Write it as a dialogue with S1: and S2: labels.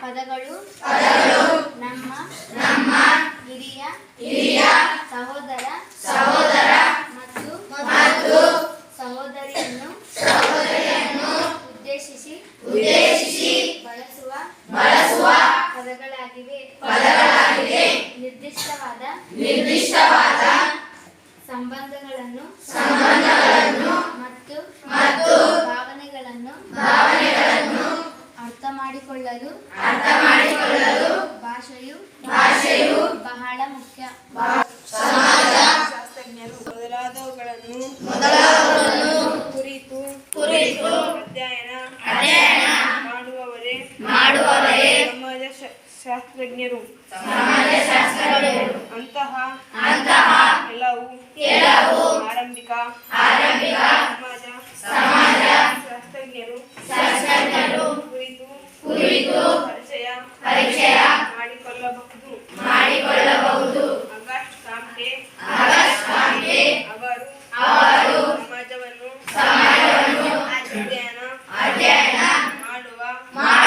S1: ಪದಗಳು ಪದಗಳು ನಮ್ಮ ನಮ್ಮ ಹಿರಿಯ ಹಿರಿಯ ಸಹೋದರ ಸಹೋದರ ಮತ್ತು ಮತ್ತು ಸಹೋದರಿಯನ್ನು ಸಹೋದರಿಯನ್ನು ಉದ್ದೇಶಿಸಿ ಉದ್ದೇಶಿಸಿ ಬಳಸುವ ಬಳಸುವ ಪದಗಳಾಗಿವೆ. ಪದಗಳಾಗಿವೆ. ನಿರ್ದಿಷ್ಟವಾದ ನಿರ್ದಿಷ್ಟವಾದ ಸಂಬಂಧಗಳನ್ನು ಮತ್ತು ಅರ್ಥ ಮಾಡಿಕೊಳ್ಳಲು ಭಾಷೆಯು ಭಾಷೆಯು ಬಹಳ ಮುಖ್ಯ.
S2: ಸಮಾಜ ಶಾಸ್ತ್ರಜ್ಞರು ಮೊದಲಾದವುಗಳನ್ನು ಕುರಿತು ಕುರಿತು ಅಧ್ಯಯನ ಅಧ್ಯಯನ ಮಾಡುವವರೇ ಮಾಡುವವರೇ ಸಮಾಜ ಶಾಸ್ತ್ರಜ್ಞರು. ಶ- ಶಾಸ್ತ್ರಜ್ಞರು. ಅಂತಹ ಕೆಲವು ಆರಂಭಿಕ ಆರಂಭಿಕ ಸಮಾಜ ಶಾಸ್ತ್ರಜ್ಞರು Nice.